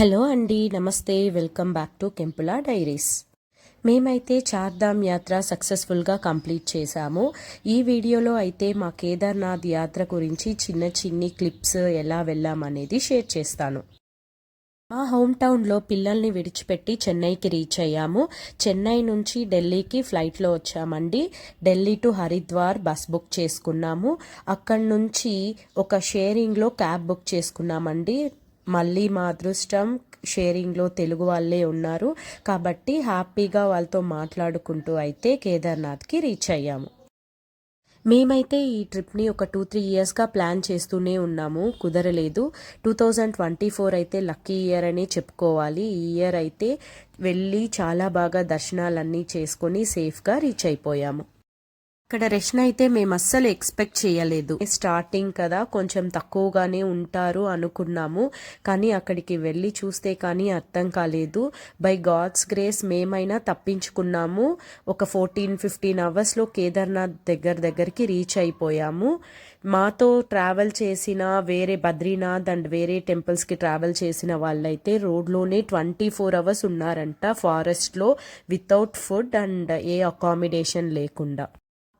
Hello అండి నమస్తే. Welcome back to Kempula diaries. మేమైతే చార్ధామ్ యాత్ర సక్సెస్ఫుల్గా కంప్లీట్ చేశాము. ఈ వీడియోలో అయితే మా కేదార్నాథ్ యాత్ర గురించి చిన్న చిన్ని క్లిప్స్ ఎలా వెళ్ళామనేది షేర్ చేస్తాను. మా హోమ్ టౌన్లో పిల్లల్ని విడిచిపెట్టి చెన్నైకి రీచ్ అయ్యాము. చెన్నై నుంచి ఢిల్లీకి ఫ్లైట్లో వచ్చామండి. Delhi to Haridwar bus book చేసుకున్నాము. అక్కడి నుంచి ఒక షేరింగ్లో క్యాబ్ బుక్ చేసుకున్నామండి. మళ్ళీ మా అదృష్టం షేరింగ్లో తెలుగు వాళ్ళే ఉన్నారు. కాబట్టి హ్యాపీగా వాళ్ళతో మాట్లాడుకుంటూ అయితే కేదార్నాథ్కి రీచ్ అయ్యాము. మేమైతే ఈ ట్రిప్ని ఒక టూ త్రీ ఇయర్స్గా ప్లాన్ చేస్తూనే ఉన్నాము. కుదరలేదు. టూ థౌజండ్ ట్వంటీ ఫోర్ అయితే లక్కీ ఇయర్ అని చెప్పుకోవాలి. ఈ ఇయర్ అయితే వెళ్ళి చాలా బాగా దర్శనాలన్నీ చేసుకొని సేఫ్గా రీచ్ అయిపోయాము. ఇక్కడ రష్ణ అయితే మేము అస్సలు ఎక్స్పెక్ట్ చేయలేదు. స్టార్టింగ్ కదా కొంచెం తక్కువగానే ఉంటారు అనుకున్నాము. కానీ అక్కడికి వెళ్ళి చూస్తే కానీ అర్థం కాలేదు. బై గాడ్స్ గ్రేస్ మేమైనా తప్పించుకున్నాము. ఒక ఫోర్టీన్ ఫిఫ్టీన్ అవర్స్లో కేదార్నాథ్ దగ్గర దగ్గరికి రీచ్ అయిపోయాము. మాతో ట్రావెల్ చేసిన వేరే బద్రీనాథ్ అండ్ వేరే టెంపుల్స్కి ట్రావెల్ చేసిన వాళ్ళైతే రోడ్లోనే ట్వంటీ ఫోర్ అవర్స్ ఉన్నారంట ఫారెస్ట్లో వితౌట్ ఫుడ్ అండ్ ఏ అకామిడేషన్ లేకుండా.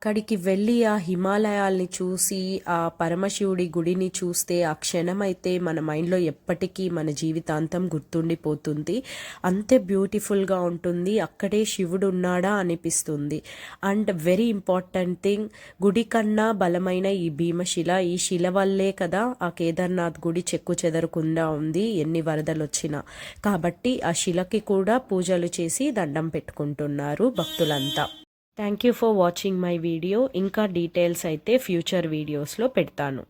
అక్కడికి వెళ్ళి ఆ హిమాలయాల్ని చూసి ఆ పరమశివుడి గుడిని చూస్తే ఆ క్షణం అయితే మన మైండ్లో ఎప్పటికీ మన జీవితాంతం గుర్తుండిపోతుంది. అంతే బ్యూటిఫుల్గా ఉంటుంది. అక్కడే శివుడు ఉన్నాడా అనిపిస్తుంది. అండ్ వెరీ ఇంపార్టెంట్ థింగ్ గుడి కన్నా బలమైన ఈ భీమశిల ఈ శిల వల్లే కదా ఆ కేదార్నాథ్ గుడి చెక్కు చెదరకుండా ఉంది ఎన్ని వరదలు వచ్చినా. కాబట్టి ఆ శిలకి కూడా పూజలు చేసి దండం పెట్టుకుంటున్నారు భక్తులంతా. Thank you for watching my video ఇంకా డీటెయిల్స్ అయితే ఫ్యూచర్ వీడియోస్లో పెడతాను.